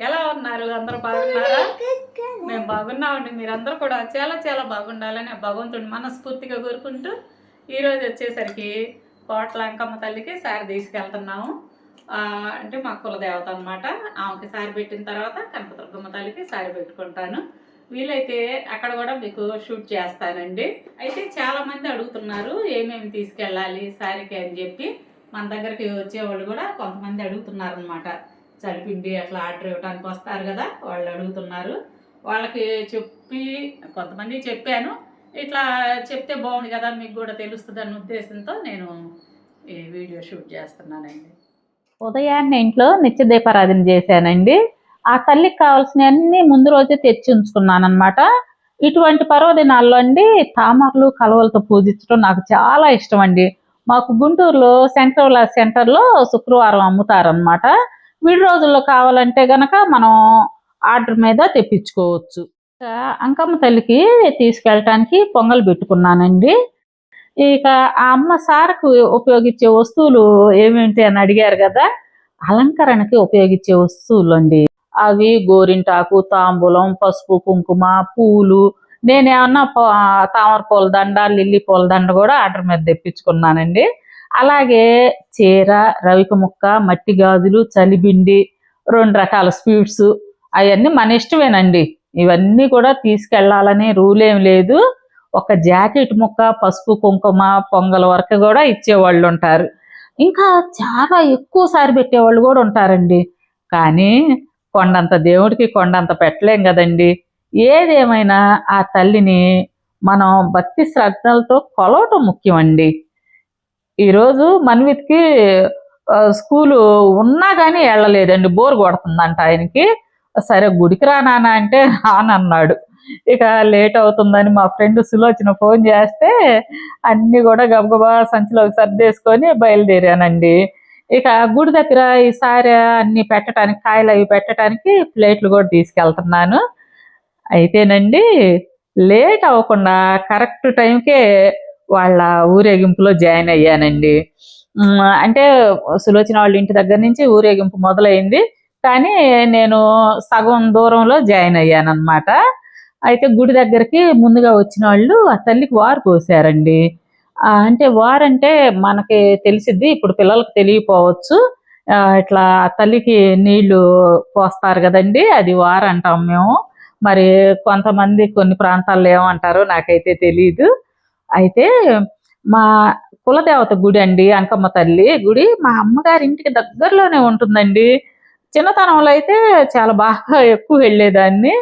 ఎలా ఉన్నారు? అందరూ బాగున్నారా? మేము బాగున్నామండి. మీరందరూ కూడా చాలా చాలా బాగుండాలని భగవంతుడిని మనస్ఫూర్తిగా కోరుకుంటూ ఈరోజు వచ్చేసరికి కోట్ల అంకమ్మ తల్లికి సారి తీసుకెళ్తున్నాము. అంటే మా కులదేవత అనమాట ఆమెకి సారి పెట్టిన తర్వాత కనకదుర్గమ్మ తల్లికి సారి పెట్టుకుంటాను. వీలైతే అక్కడ కూడా మీకు షూట్ చేస్తానండి. అయితే చాలామంది అడుగుతున్నారు ఏమేమి తీసుకెళ్ళాలి సారీకి? అని చెప్పి. మన దగ్గరికి వచ్చేవాళ్ళు కూడా కొంతమంది అడుగుతున్నారు అనమాట చలిపిండి అట్లా ఆర్డర్ ఇవ్వడానికి వస్తారు కదా వాళ్ళు అడుగుతున్నారు. వాళ్ళకి చెప్పి కొంతమంది చెప్పాను. ఇట్లా చెప్తే బాగుంది కదా మీకు కూడా తెలుస్తుంది అన్న ఉద్దేశంతో నేను ఈ వీడియో షూట్ చేస్తున్నానండి. ఉదయాన్నే ఇంట్లో నిత్య దీపారాధన చేశానండి. ఆ తల్లికి కావాల్సిన అన్ని ముందు రోజే తెచ్చి ఉంచుకున్నాను అనమాట ఇటువంటి పర్వదినాల్లో అండి తామరలు కలవలతో పూజించడం నాకు చాలా ఇష్టం అండి. మాకు గుంటూరులో శంకరవల సెంటర్లో శుక్రవారం అమ్ముతారనమాట విడి రోజుల్లో కావాలంటే గనక మనం ఆర్డర్ మీద తెప్పించుకోవచ్చు. అంకమ్మ తల్లికి తీసుకెళ్ళటానికి పొంగల్ పెట్టుకున్నానండి. ఇక ఆ అమ్మ సారకు ఉపయోగించే వస్తువులు ఏమేంటి అని అడిగారు కదా అలంకరణకి ఉపయోగించే వస్తువులు అండి అవి గోరింటాకు తాంబూలం పసుపు కుంకుమ పూలు నేనేమన్నా తామర పూల దండ లిల్లీ పూల దండ కూడా ఆర్డర్ మీద తెప్పించుకున్నానండి. అలాగే చీర రవిక ముక్క మట్టి గాజులు చలిబిండి రెండు రకాల స్వీట్స్ అవన్నీ మన ఇష్టమేనండి. ఇవన్నీ కూడా తీసుకెళ్ళాలనే రూల్ ఏం లేదు. ఒక జాకెట్ ముక్క పసుపు కుంకుమ పొంగల్ వరకు కూడా ఇచ్చేవాళ్ళు ఉంటారు. ఇంకా చాలా ఎక్కువ సారి పెట్టేవాళ్ళు కూడా ఉంటారండి. కానీ కొండంత దేవుడికి కొండంత పెట్టలేం కదండి. ఏదేమైనా ఆ తల్లిని మనం భక్తి శ్రద్ధలతో కొలవటం ముఖ్యమండి. ఈరోజు మన్విత్కి స్కూలు ఉన్నా కానీ వెళ్ళలేదండి. బోర్ కొడుతుందంట ఆయనకి. సరే గుడికి రా అంటే రానన్నాడు. ఇక లేట్ అవుతుందని మా ఫ్రెండ్ సులోచన ఫోన్ చేస్తే అన్నీ కూడా గబగబా సంచిలో సర్దేసుకొని బయలుదేరానండి. ఇక గుడి దగ్గర ఈసారి అన్ని పెట్టడానికి కాయలు అవి పెట్టడానికి ప్లేట్లు కూడా తీసుకెళ్తున్నాను. అయితేనండి లేట్ అవ్వకుండా కరెక్ట్ టైంకే వాళ్ళ ఊరేగింపులో జాయిన్ అయ్యానండి. అంటే సులోచన వాళ్ళ ఇంటి దగ్గర నుంచి ఊరేగింపు మొదలైంది. కానీ నేను సగం దూరంలో జాయిన్ అయ్యాను అనమాట అయితే గుడి దగ్గరికి ముందుగా వచ్చిన వాళ్ళు ఆ తల్లికి వారు పోసారండి. అంటే వారంటే మనకి తెలిసిద్ది ఇప్పుడు పిల్లలకు తెలియపోవచ్చు. ఇట్లా ఆ తల్లికి నీళ్ళు పోస్తారు కదండి అది వారు అంటాం మేము. మరి కొంతమంది కొన్ని ప్రాంతాల్లో ఏమంటారో నాకైతే తెలియదు అయితే మా కులదేవత గుడి అండి అంకమ్మ తల్లి గుడి. మా అమ్మగారి ఇంటికి దగ్గరలోనే ఉంటుందండి. చిన్నతనంలో అయితే చాలా బాగా ఎక్కువ వెళ్ళేదాన్ని.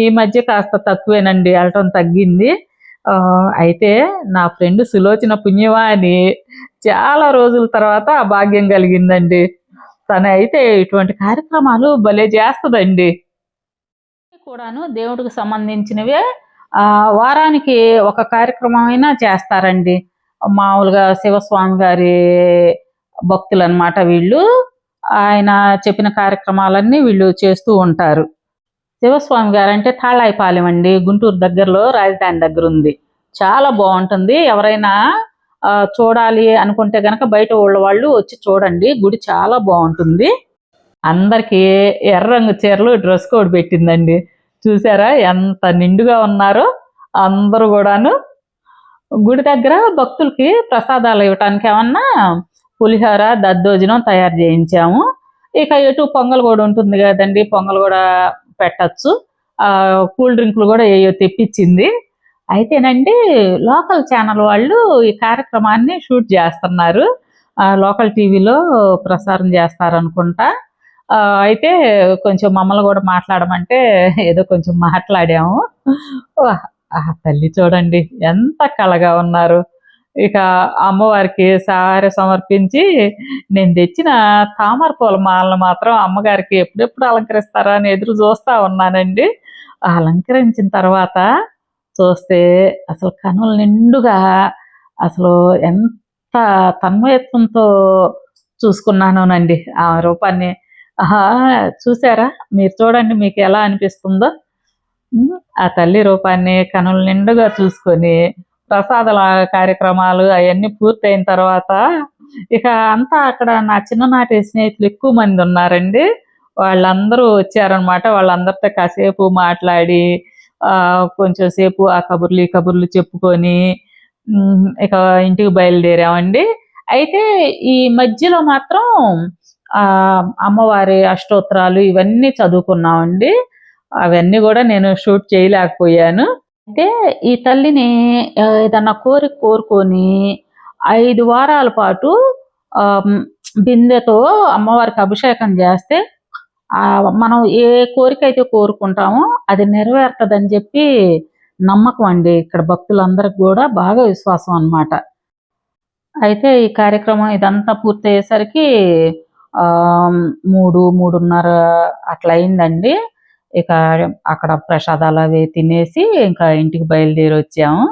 ఈ మధ్య కాస్త తక్కువేనండి వెళ్ళటం తగ్గింది. అయితే నా ఫ్రెండ్ సులోచన పుణ్యమా అని చాలా రోజుల తర్వాత ఆ భాగ్యం కలిగిందండి. తన అయితే ఇటువంటి కార్యక్రమాలు భలే చేస్తుందండి. కూడాను దేవుడికి సంబంధించినవే వారానికి ఒక కార్యక్రమం అయినా చేస్తారండి. మామూలుగా శివస్వామి గారి భక్తులు అన్నమాట వీళ్ళు. ఆయన చెప్పిన కార్యక్రమాలన్నీ వీళ్ళు చేస్తూ ఉంటారు. శివస్వామి గారు అంటే తాళాయిపాలెం అండి. గుంటూరు దగ్గరలో రాజధాని దగ్గర ఉంది చాలా బాగుంటుంది. ఎవరైనా చూడాలి అనుకుంటే గనక బయట ఊళ్ళ వాళ్ళు వచ్చి చూడండి. గుడి చాలా బాగుంటుంది. అందరికీ ఎర్ర రంగు చీరలు డ్రెస్ కోడ్ పెట్టిందండి. చూసారా? ఎంత నిండుగా ఉన్నారో అందరూ కూడాను. గుడి దగ్గర భక్తులకి ప్రసాదాలు ఇవ్వటానికి ఏమన్నా పులిహోర దద్దోజనం తయారు చేయించాము. ఇక ఎటు పొంగల్ కూడా ఉంటుంది కదండి పొంగల్ కూడా పెట్టచ్చు. కూల్ డ్రింకులు కూడా ఏయో తెప్పించింది. అయితేనండి లోకల్ ఛానల్ వాళ్ళు ఈ కార్యక్రమాన్ని షూట్ చేస్తున్నారు. ఆ, లోకల్ టీవీలో ప్రసారం చేస్తారనుకుంటా. అయితే కొంచెం మమ్మల్ని కూడా మాట్లాడమంటే ఏదో కొంచెం మాట్లాడాము. వాహ్, ఆ తల్లి చూడండి ఎంత కళగా ఉన్నారు. ఇక అమ్మవారికి సారె సమర్పించి నేను తెచ్చిన తామర పూల మాలను మాత్రం అమ్మగారికి ఎప్పుడెప్పుడు అలంకరిస్తారా అని ఎదురు చూస్తా ఉన్నానండి. అలంకరించిన తర్వాత చూస్తే అసలు కనుల నిండుగా అసలు ఎంత తన్మయత్వంతో చూసుకున్నానోనండి. ఆ రూపాన్ని ఆహా చూసారా? మీరు చూడండి మీకు ఎలా అనిపిస్తుందో. ఆ తల్లి రూపాన్ని కనుల నిండుగా చూసుకొని ప్రసాదాల కార్యక్రమాలు అవన్నీ పూర్తయిన తర్వాత ఇక అంతా అక్కడ నా చిన్ననాటి స్నేహితులు ఎక్కువ మంది ఉన్నారండి. వాళ్ళందరూ వచ్చారనమాట వాళ్ళందరితో కాసేపు మాట్లాడి కొంచెం సేపు ఆ కబుర్లు ఈ కబుర్లు చెప్పుకొని ఇక ఇంటికి బయలుదేరామండి. అయితే ఈ మధ్యలో మాత్రం అమ్మవారి అష్టోత్తరాలు ఇవన్నీ చదువుకున్నామండి. అవన్నీ కూడా నేను షూట్ చేయలేకపోయాను. అయితే ఈ తల్లిని ఏదన్నా కోరిక కోరుకొని ఐదు వారాల పాటు బిందెతో అమ్మవారికి అభిషేకం చేస్తే మనం ఏ కోరిక అయితే కోరుకుంటామో అది నెరవేరుతుందని చెప్పి నమ్మకం అండి. ఇక్కడ భక్తులందరికి కూడా బాగా విశ్వాసం అన్నమాట. అయితే ఈ కార్యక్రమం ఇదంతా పూర్తయ్యేసరికి మూడు మూడున్నర అట్లా అయిందండి. ఇక అక్కడ ప్రసాదాలు అవి తినేసి ఇంకా ఇంటికి బయలుదేరి వచ్చాము.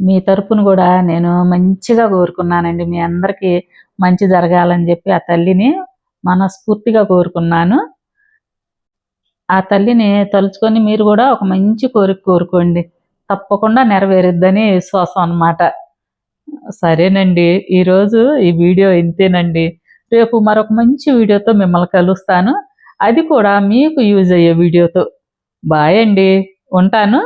మీ తరపున కూడా నేను మంచిగా కోరుకున్నానండి. మీ అందరికీ మంచి జరగాలని చెప్పి ఆ తల్లిని మనస్ఫూర్తిగా కోరుకున్నాను. ఆ తల్లిని తలుచుకొని మీరు కూడా ఒక మంచి కోరిక కోరుకోండి. తప్పకుండా నెరవేరుద్దని విశ్వాసం అన్నమాట. సరేనండి. ఈరోజు ఈ వీడియో ఇంతేనండి. రేపు మరొక మంచి వీడియోతో మిమ్మల్ని కలుస్తాను. అది కూడా మీకు యూజ్ అయ్యే వీడియోతో. బాయ్ అండి. ఉంటాను.